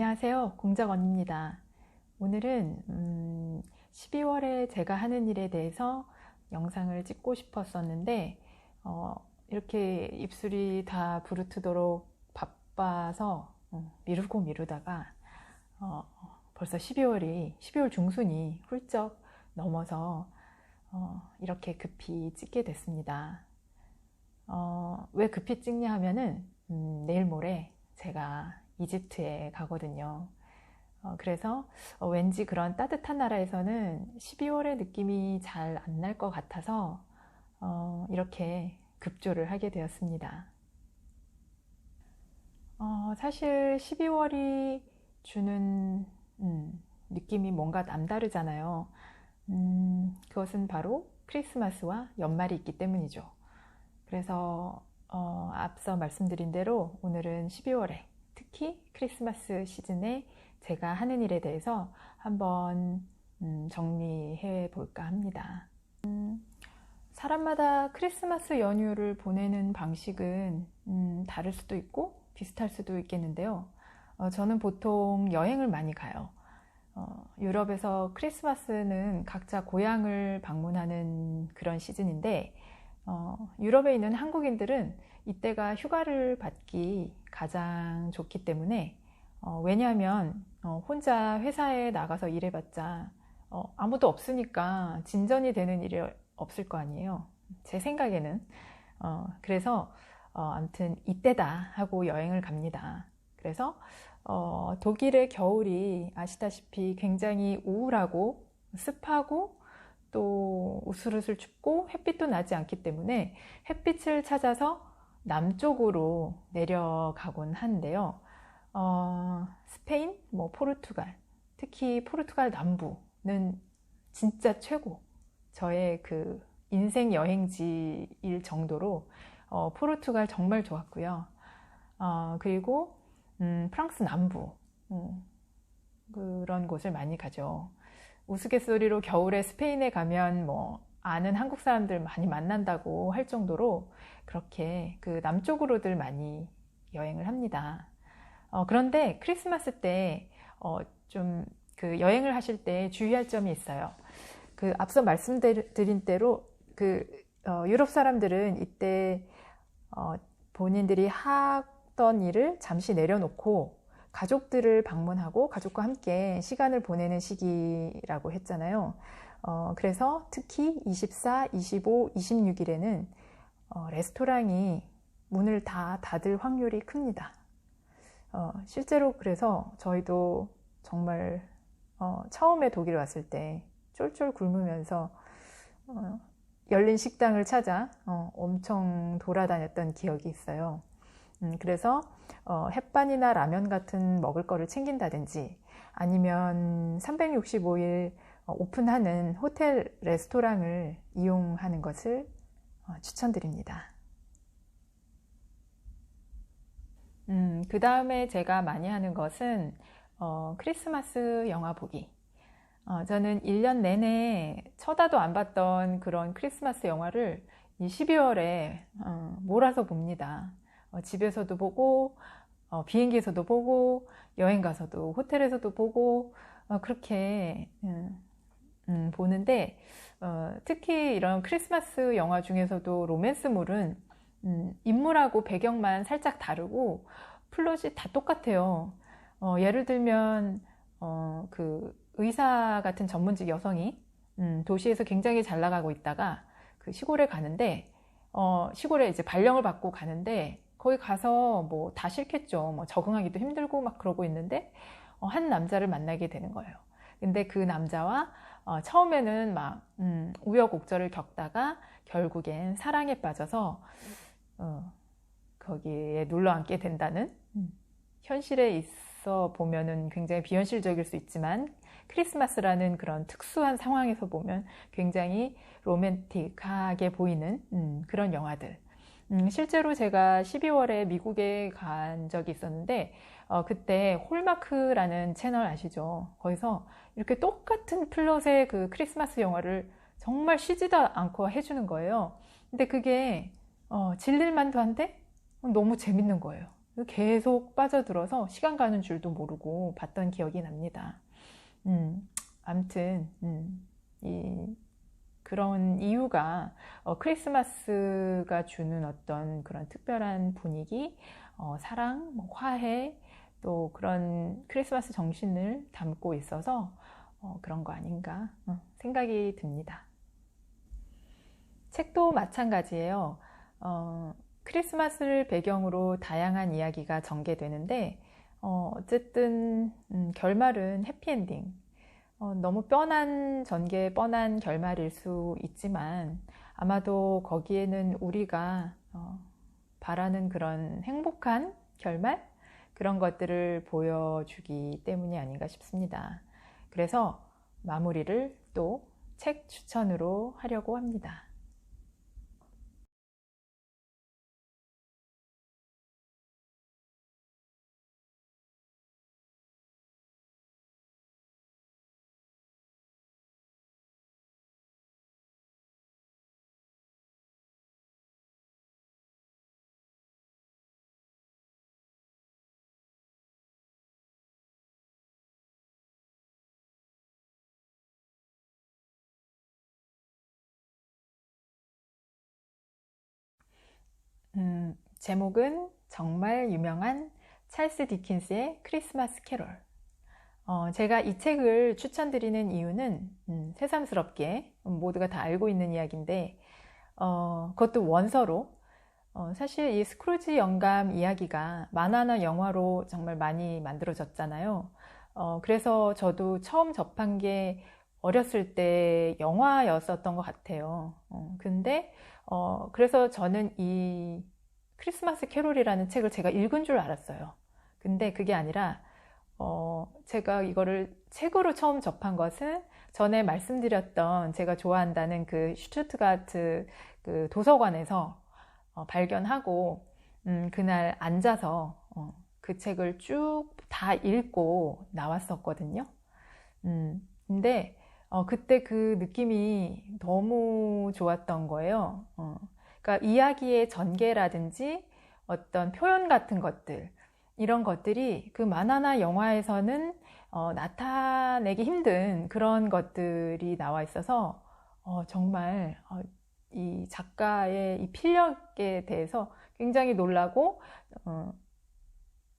안녕하세요. 공작언입니다. 오늘은 음, 12월에 제가 하는 일에 대해서 영상을 찍고 싶었었는데 어, 이렇게 입술이 다 부르트도록 바빠서 어, 미루고 미루다가 어, 벌써 12월이 12월 중순이 훌쩍 넘어서 어, 이렇게 급히 찍게 됐습니다. 어, 왜 급히 찍냐 하면은 음, 내일 모레 제가 이집트에 가거든요. 어, 그래서 어, 왠지 그런 따뜻한 나라에서는 12월의 느낌이 잘 안 날 것 같아서 어, 이렇게 급조를 하게 되었습니다. 어, 사실 12월이 주는 음, 느낌이 뭔가 남다르잖아요. 음, 그것은 바로 크리스마스와 연말이 있기 때문이죠. 그래서 어, 앞서 말씀드린 대로 오늘은 12월에 특히 크리스마스 시즌에 제가 하는 일에 대해서 한번 음, 정리해 볼까 합니다. 음, 사람마다 크리스마스 연휴를 보내는 방식은 음, 다를 수도 있고 비슷할 수도 있겠는데요. 어, 저는 보통 여행을 많이 가요. 어, 유럽에서 크리스마스는 각자 고향을 방문하는 그런 시즌인데 어, 유럽에 있는 한국인들은 이때가 휴가를 받기 가장 좋기 때문에 어, 왜냐하면 어, 혼자 회사에 나가서 일해봤자 어, 아무도 없으니까 진전이 되는 일이 없을 거 아니에요. 제 생각에는 어, 그래서 어, 아무튼 이때다 하고 여행을 갑니다. 그래서 어, 독일의 겨울이 아시다시피 굉장히 우울하고 습하고 또 우스르슬 춥고 햇빛도 나지 않기 때문에 햇빛을 찾아서 남쪽으로 내려가곤 한데요. 어, 스페인, 뭐 포르투갈, 특히 포르투갈 남부는 진짜 최고. 저의 그 인생 여행지일 정도로 어, 포르투갈 정말 좋았고요. 어, 그리고 음, 프랑스 남부 음, 그런 곳을 많이 가죠. 우스갯소리로 겨울에 스페인에 가면 뭐 아는 한국 사람들 많이 만난다고 할 정도로 그렇게 그 남쪽으로들 많이 여행을 합니다. 어, 그런데 크리스마스 때, 어, 좀 그 여행을 하실 때 주의할 점이 있어요. 그 앞서 말씀드린 대로 그 어, 유럽 사람들은 이때 어, 본인들이 하던 일을 잠시 내려놓고 가족들을 방문하고 가족과 함께 시간을 보내는 시기라고 했잖아요. 어, 그래서 특히 24, 25, 26일에는 어, 레스토랑이 문을 다 닫을 확률이 큽니다. 어, 실제로 그래서 저희도 정말 어, 처음에 독일 왔을 때 쫄쫄 굶으면서 어, 열린 식당을 찾아 어, 엄청 돌아다녔던 기억이 있어요. 음, 그래서 어, 햇반이나 라면 같은 먹을 거를 챙긴다든지 아니면 365일 어, 오픈하는 호텔 레스토랑을 이용하는 것을 어, 추천드립니다. 음, 그 다음에 제가 많이 하는 것은 어, 크리스마스 영화 보기. 어, 저는 1년 내내 쳐다도 안 봤던 그런 크리스마스 영화를 이 12월에 어, 몰아서 봅니다. 어, 집에서도 보고 어, 비행기에서도 보고 여행 가서도 호텔에서도 보고 어, 그렇게 음, 음, 보는데 어, 특히 이런 크리스마스 영화 중에서도 로맨스물은 음, 인물하고 배경만 살짝 다르고 플롯이 다 똑같아요. 어, 예를 들면 어, 그 의사 같은 전문직 여성이 음, 도시에서 굉장히 잘 나가고 있다가 그 시골에 가는데 어, 시골에 이제 발령을 받고 가는데 거기 가서 뭐 다 싫겠죠. 뭐 적응하기도 힘들고 막 그러고 있는데 어, 한 남자를 만나게 되는 거예요. 근데 그 남자와 어, 처음에는 막 음, 우여곡절을 겪다가 결국엔 사랑에 빠져서 어, 거기에 눌러 앉게 된다는 음, 현실에 있어 보면은 굉장히 비현실적일 수 있지만 크리스마스라는 그런 특수한 상황에서 보면 굉장히 로맨틱하게 보이는 음, 그런 영화들. 음, 실제로 제가 12월에 미국에 간 적이 있었는데 어, 그때 홀마크라는 채널 아시죠? 거기서 이렇게 똑같은 플롯의 그 크리스마스 영화를 정말 쉬지도 않고 해주는 거예요. 근데 그게 어, 질릴만도 한데 너무 재밌는 거예요. 계속 빠져들어서 시간 가는 줄도 모르고 봤던 기억이 납니다. 음, 암튼, 음, 이, 그런 이유가 어, 크리스마스가 주는 어떤 그런 특별한 분위기, 어, 사랑, 뭐 화해, 또 그런 크리스마스 정신을 담고 있어서 어, 그런 거 아닌가 어, 생각이 듭니다. 책도 마찬가지예요. 어, 크리스마스를 배경으로 다양한 이야기가 전개되는데 어, 쨌든 음, 결말은 해피엔딩. 어, 너무 뻔한 전개, 뻔한 결말일 수 있지만 아마도 거기에는 우리가 어, 바라는 그런 행복한 결말 그런 것들을 보여주기 때문이 아닌가 싶습니다. 그래서 마무리를 또 책 추천으로 하려고 합니다. 음, 제목은 정말 유명한 찰스 디킨스의 크리스마스 캐롤. 어, 제가 이 책을 추천드리는 이유는 음, 새삼스럽게 모두가 다 알고 있는 이야기인데 어, 그것도 원서로 어, 사실 이 스크루지 영감 이야기가 만화나 영화로 정말 많이 만들어졌잖아요. 어, 그래서 저도 처음 접한 게 어렸을 때 영화였었던 것 같아요. 어, 근데 어, 그래서 저는 이 크리스마스 캐롤이라는 책을 제가 읽은 줄 알았어요. 근데 그게 아니라 어, 제가 이거를 책으로 처음 접한 것은 전에 말씀드렸던 제가 좋아한다는 그 슈투트가트 그 도서관에서 어, 발견하고 음, 그날 앉아서 어, 그 책을 쭉 다 읽고 나왔었거든요. 음, 근데 어, 그때 그 느낌이 너무 좋았던 거예요. 어, 그러니까 이야기의 전개라든지 어떤 표현 같은 것들, 이런 것들이 그 만화나 영화에서는 어, 나타내기 힘든 그런 것들이 나와 있어서 어, 정말 어, 이 작가의 이 필력에 대해서 굉장히 놀라고 어,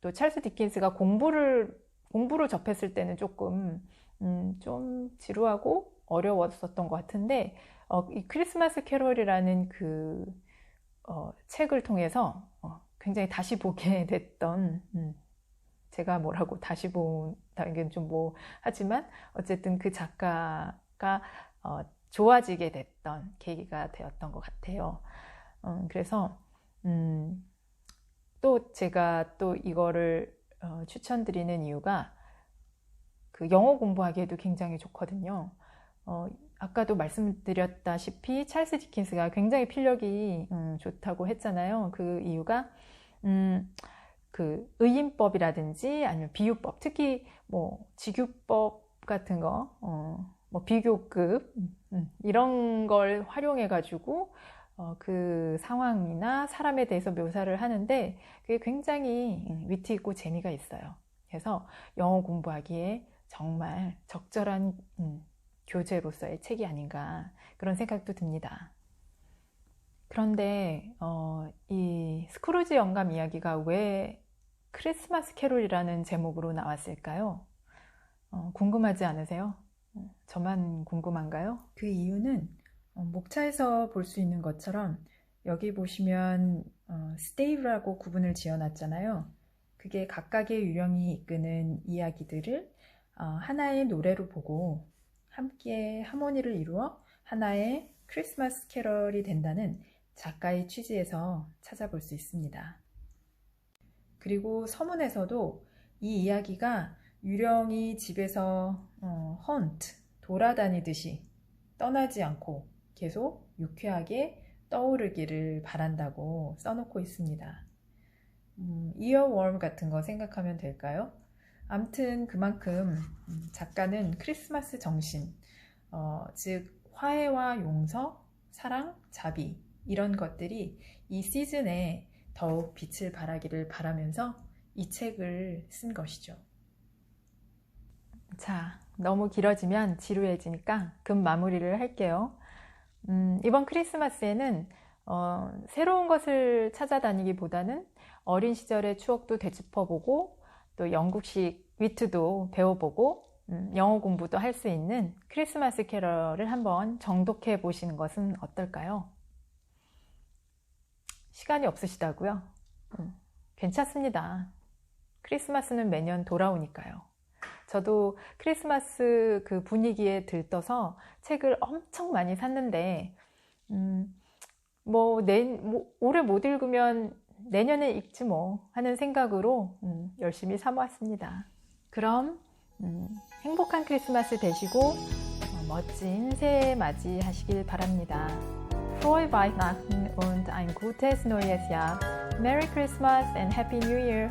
또 찰스 디킨스가 공부를 공부를 접했을 때는 조금 음, 좀 지루하고 어려웠었던 것 같은데 어, 이 크리스마스 캐롤이라는 그 어, 책을 통해서 어, 굉장히 다시 보게 됐던 음, 제가 뭐라고 다시 본다는 좀뭐 하지만 어쨌든 그 작가가 어, 좋아지게 됐던 계기가 되었던 것 같아요. 음, 그래서 음, 또 제가 또 이거를 어, 추천드리는 이유가 그 영어 공부하기에도 굉장히 좋거든요. 어, 아까도 말씀드렸다시피 찰스 디킨스가 굉장히 필력이 음, 좋다고 했잖아요. 그 이유가 음, 그 의인법이라든지 아니면 비유법, 특히 뭐 직유법 같은 거, 어, 뭐 비교급 음, 음 이런 걸 활용해 가지고 어, 그 상황이나 사람에 대해서 묘사를 하는데 그게 굉장히 음, 위트 있고 재미가 있어요. 그래서 영어 공부하기에 정말 적절한 음, 교재로서의 책이 아닌가 그런 생각도 듭니다. 그런데 어, 이 스크루지 영감 이야기가 왜 크리스마스 캐롤이라는 제목으로 나왔을까요? 어, 궁금하지 않으세요? 어, 저만 궁금한가요? 그 이유는 어, 목차에서 볼 수 있는 것처럼 여기 보시면 어, 스테이브라고 구분을 지어놨잖아요. 그게 각각의 유령이 이끄는 이야기들을 어, 하나의 노래로 보고 함께 하모니를 이루어 하나의 크리스마스 캐럴이 된다는 작가의 취지에서 찾아볼 수 있습니다. 그리고 서문에서도 이 이야기가 유령이 집에서 어, 헌트, 돌아다니듯이 떠나지 않고 계속 유쾌하게 떠오르기를 바란다고 써놓고 있습니다. 음, 이어웜 같은 거 생각하면 될까요? 암튼 그만큼 음, 작가는 크리스마스 정신, 어, 즉 화해와 용서, 사랑, 자비 이런 것들이 이 시즌에 더욱 빛을 발하기를 바라면서 이 책을 쓴 것이죠. 자, 너무 길어지면 지루해지니까 금 마무리를 할게요. 음, 이번 크리스마스에는 어, 새로운 것을 찾아다니기보다는 어린 시절의 추억도 되짚어보고 또 영국식 위트도 배워보고 음, 영어 공부도 할 수 있는 크리스마스 캐럴을 한번 정독해 보시는 것은 어떨까요? 시간이 없으시다고요? 음, 괜찮습니다. 크리스마스는 매년 돌아오니까요. 저도 크리스마스 그 분위기에 들떠서 책을 엄청 많이 샀는데, 음, 뭐, 내, 뭐, 올해 못 읽으면 내년에 읽지 뭐 하는 생각으로 음, 열심히 사모았습니다. 그럼 음, 행복한 크리스마스 되시고 어, 멋진 새해 맞이하시길 바랍니다. Frohe Weihnachten und ein gutes neues Jahr. Merry Christmas and Happy New Year!